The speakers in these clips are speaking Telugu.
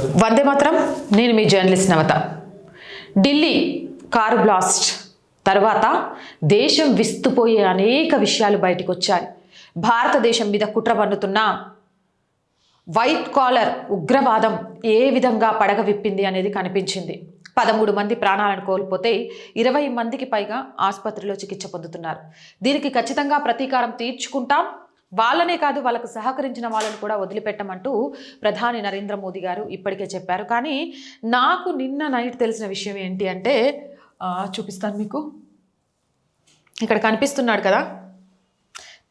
వందే మాత్రం నేను మీ journalist Navata. Delhi car blast. తర్వాత దేశం విస్తుపోయే అనేక విషయాలు బయటకు వచ్చాయి భారతదేశం మీద కుట్ర పన్నుతున్న వైట్ కాలర్ ఉగ్రవాదం ఏ విధంగా పడగ విప్పింది అనేది కనిపించింది. పదమూడు మంది ప్రాణాలను కోల్పోతే ఇరవై మందికి పైగా ఆసుపత్రిలో చికిత్స పొందుతున్నారు. దీనికి ఖచ్చితంగా ప్రతీకారం తీర్చుకుంటాం. వాళ్ళనే కాదు వాళ్ళకు సహకరించిన వాళ్ళని కూడా వదిలిపెట్టమంటూ ప్రధాని నరేంద్ర మోదీ గారు ఇప్పటికే చెప్పారు. కానీ నాకు నిన్న నైట్ తెలిసిన విషయం ఏంటి అంటే చూపిస్తాను మీకు. ఇక్కడ కనిపిస్తున్నాడు కదా?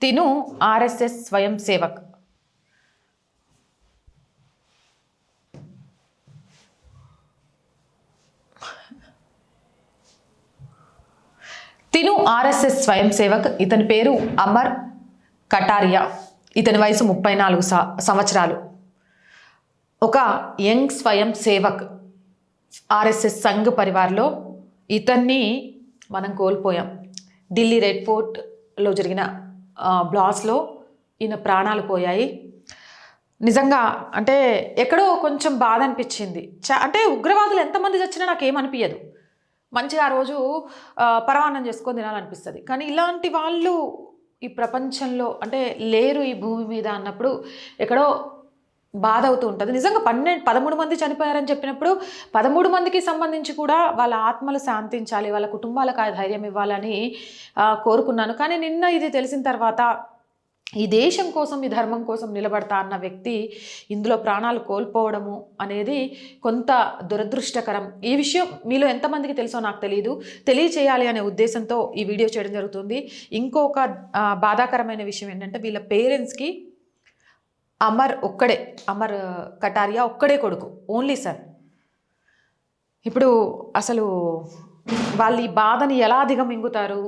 తిను ఆర్ఎస్ఎస్ స్వయం సేవక్. తిను ఆర్ఎస్ఎస్ స్వయం సేవక్. ఇతని పేరు అమర్ కటారియా. ఇతని వయసు ముప్పై నాలుగు సంవత్సరాలు. ఒక యంగ్ స్వయం సేవక్ ఆర్ఎస్ఎస్ సంఘ్ పరివార్లో ఇతన్ని మనం కోల్పోయాం. ఢిల్లీ రెడ్ ఫోర్ట్లో జరిగిన బ్లాస్లో ఈయన ప్రాణాలు పోయాయి. నిజంగా అంటే ఎక్కడో కొంచెం బాధ అనిపించింది. చ అంటే ఉగ్రవాదులు ఎంతమంది చచ్చినా నాకు ఏమనిపించదు మంచిగా ఆ రోజు పరవానం పరమాన్నం చేసుకొని తినాలనిపిస్తుంది. కానీ ఇలాంటి వాళ్ళు ఈ ప్రపంచంలో అంటే లేరు ఈ భూమి మీద అన్నప్పుడు ఎక్కడో బాధ అవుతూ ఉంటుంది. నిజంగా పన్నెండు పదమూడు మంది చనిపోయారని చెప్పినప్పుడు పదమూడు మందికి సంబంధించి కూడా వాళ్ళ ఆత్మలు శాంతించాలి వాళ్ళ కుటుంబాలకు ఆ ధైర్యం ఇవ్వాలని కోరుకున్నాను. కానీ నిన్న ఇది తెలిసిన తర్వాత ఈ దేశం కోసం ఈ ధర్మం కోసం నిలబడతా అన్న వ్యక్తి ఇందులో ప్రాణాలు కోల్పోవడము అనేది కొంత దురదృష్టకరం. ఈ విషయం మీలో ఎంతమందికి తెలుసో నాకు తెలియదు తెలియచేయాలి అనే ఉద్దేశంతో ఈ వీడియో చేయడం జరుగుతుంది. ఇంకొక బాధాకరమైన విషయం ఏంటంటే వీళ్ళ పేరెంట్స్కి అమర్ ఒక్కడే అమర్ కటారియా ఒక్కడే కొడుకు ఓన్లీ సన్. ఇప్పుడు అసలు వాళ్ళు ఈ బాధని ఎలా దిగమింగుతారు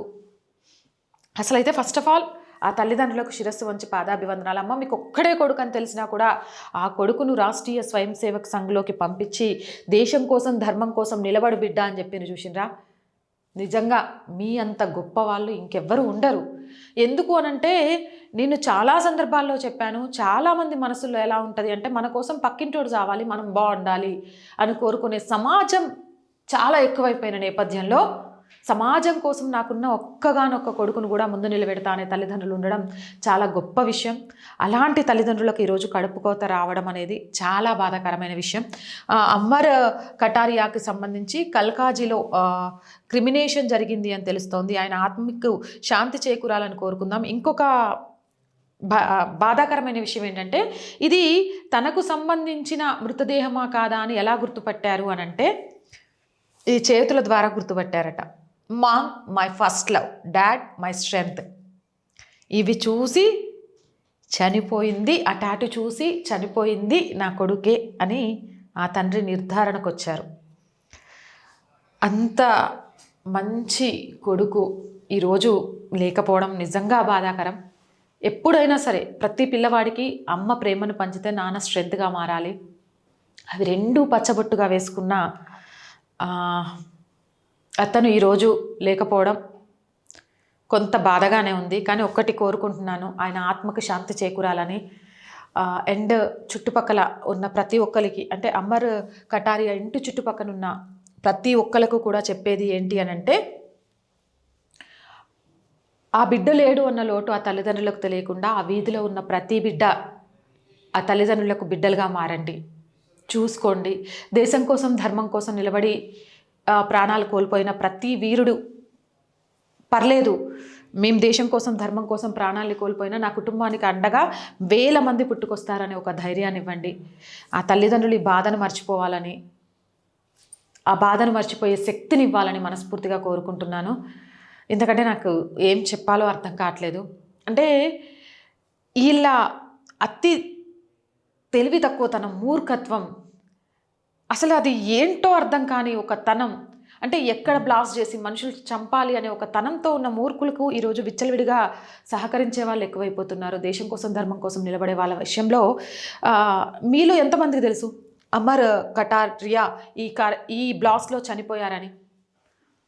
అసలు అయితే ఫస్ట్ ఆఫ్ ఆల్ ఆ తల్లిదండ్రులకు శిరస్సు వంచి పాదాభివందనాలు. అమ్మ మీకు ఒక్కడే కొడుకు అని తెలిసినా కూడా ఆ కొడుకును రాష్ట్రీయ స్వయం సేవక్ సంఘంలోకి పంపించి దేశం కోసం ధర్మం కోసం నిలబడు బిడ్డ అని చెప్పి చూసినరా నిజంగా మీ అంత గొప్ప వాళ్ళు ఇంకెవ్వరు ఉండరు. ఎందుకు అనంటే నేను చాలా సందర్భాల్లో చెప్పాను చాలామంది మనసులో ఎలా ఉంటుంది అంటే మన కోసం పక్కింటోడు చావాలి మనం బాగుండాలి అని కోరుకునే సమాజం చాలా ఎక్కువైపోయిన నేపథ్యంలో సమాజం కోసం నాకున్న ఒక్కగానొక్క కొడుకును కూడా ముందు నిలబెడతా అనే తల్లిదండ్రులు ఉండడం చాలా గొప్ప విషయం. అలాంటి తల్లిదండ్రులకు ఈరోజు కడుపు కోత రావడం అనేది చాలా బాధాకరమైన విషయం. అమ్మర్ కటారియాకి సంబంధించి కల్కాజీలో క్రిమినేషన్ జరిగింది అని తెలుస్తోంది. ఆయన ఆత్మకు శాంతి చేకూరాలని కోరుకుందాం. ఇంకొక బా బాధాకరమైన విషయం ఏంటంటే ఇది తనకు సంబంధించిన మృతదేహమా కాదా అని ఎలా గుర్తుపట్టారు అని అంటే ఈ చేతుల ద్వారా గుర్తుపట్టారట. Mom my first love dad my strength ఇవి చూసి చనిపోయింది ఆ టాటు చూసి చనిపోయింది నా కొడుకే అని ఆ తండ్రి నిర్ధారణకు వచ్చారు అంత మంచి కొడుకు ఈరోజు లేకపోవడం నిజంగా బాధాకరం. ఎప్పుడైనా సరే ప్రతి పిల్లవాడికి అమ్మ ప్రేమను పంచితే నాన్న స్ట్రెంత్గా మారాలి. అవి రెండు పచ్చబొట్టుగా వేసుకున్న అతను ఈరోజు లేకపోవడం కొంత బాధగానే ఉంది కానీ ఒక్కటి కోరుకుంటున్నాను ఆయన ఆత్మకు శాంతి చేకూరాలని. అండ్ చుట్టుపక్కల ఉన్న ప్రతి ఒక్కరికి అంటే అమర్ కటారియా ఇంటి చుట్టుపక్కల ఉన్న ప్రతి ఒక్కరికి కూడా చెప్పేది ఏంటి అని అంటే ఆ బిడ్డ లేడు అన్న లోటు ఆ తల్లిదండ్రులకు తెలియకుండా ఆ వీధిలో ఉన్న ప్రతి బిడ్డ ఆ తల్లిదండ్రులకు బిడ్డలుగా మారండి. చూసుకోండి. దేశం కోసం ధర్మం కోసం నిలబడి ప్రాణాలు కోల్పోయిన ప్రతి వీరుడు. పర్లేదు మేము దేశం కోసం ధర్మం కోసం ప్రాణాలు కోల్పోయినా నా కుటుంబానికి అండగా వేల మంది పుట్టుకొస్తారని ఒక ధైర్యాన్ని ఇవ్వండి. ఆ తల్లిదండ్రులు ఈ బాధను మర్చిపోవాలని ఆ బాధను మర్చిపోయే శక్తిని ఇవ్వాలని మనస్ఫూర్తిగా కోరుకుంటున్నాను. ఎందుకంటే నాకు ఏం చెప్పాలో అర్థం కావట్లేదు. అంటే వీళ్ళ అతి తెలివి తక్కువతనం మూర్ఖత్వం. అసలు అది ఏంటో అర్థం కాని ఒక తనం. అంటే ఎక్కడ బ్లాస్ట్ చేసి మనుషులు చంపాలి అనే ఒక తనంతో ఉన్న మూర్ఖులకు ఈరోజు విచ్చలవిడిగా సహకరించే వాళ్ళు ఎక్కువైపోతున్నారు. దేశం కోసం ధర్మం కోసం నిలబడే వాళ్ళ విషయంలో మీలో ఎంతమందికి తెలుసు? అమర్ కటారియా ఈ కార్ ఈ బ్లాస్ట్లో చనిపోయారని.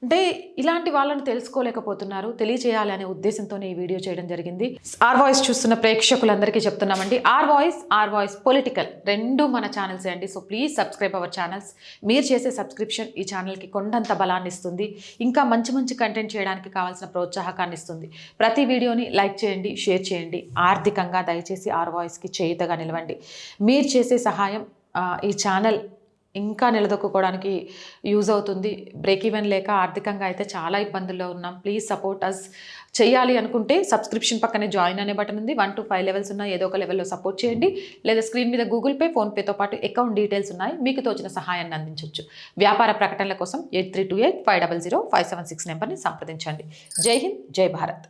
అంటే ఇలాంటి వాళ్ళని తెలుసుకోలేకపోతున్నారు తెలియచేయాలి అనే ఉద్దేశంతోనే ఈ వీడియో చేయడం జరిగింది. ఆర్ వాయిస్ చూస్తున్న ప్రేక్షకులందరికీ చెప్తున్నామండి. R voice R voice political రెండు మన ఛానల్స్ అండి. So please subscribe our channels మీరు చేసే సబ్స్క్రిప్షన్ ఈ ఛానల్కి కొండంత బలాన్ని ఇస్తుంది. ఇంకా మంచి మంచి కంటెంట్ చేయడానికి కావాల్సిన ప్రోత్సాహకాన్ని ఇస్తుంది. ప్రతి వీడియోని లైక్ చేయండి షేర్ చేయండి. ఆర్థికంగా దయచేసి ఆర్ వాయిస్కి చేయుతగా నిలవండి. మీరు చేసే సహాయం ఈ ఛానల్ ఇంకా నిలదొక్కుకోవడానికి యూజ్ అవుతుంది. బ్రేక్ ఈవెన్ లేక ఆర్థికంగా అయితే చాలా ఇబ్బందుల్లో ఉన్నాం. ప్లీజ్ సపోర్ట్ అస్ చేయాలి అనుకుంటే సబ్స్క్రిప్షన్ పక్కనే జాయిన్ అనే బటన్ ఉంది. వన్ టు ఫైవ్ లెవెల్స్ ఉన్నాయి ఏదో ఒక లెవెల్లో సపోర్ట్ చేయండి. లేదా స్క్రీన్ మీద గూగుల్ పే ఫోన్పేతో పాటు అకౌంట్ డీటెయిల్స్ ఉన్నాయి. మీకు తోచిన సహాయాన్ని అందించవచ్చు వ్యాపార ప్రకటనల కోసం eight three two eight five double zero five seven six నెంబర్ని సంప్రదించండి. జై హింద్ జై భారత్.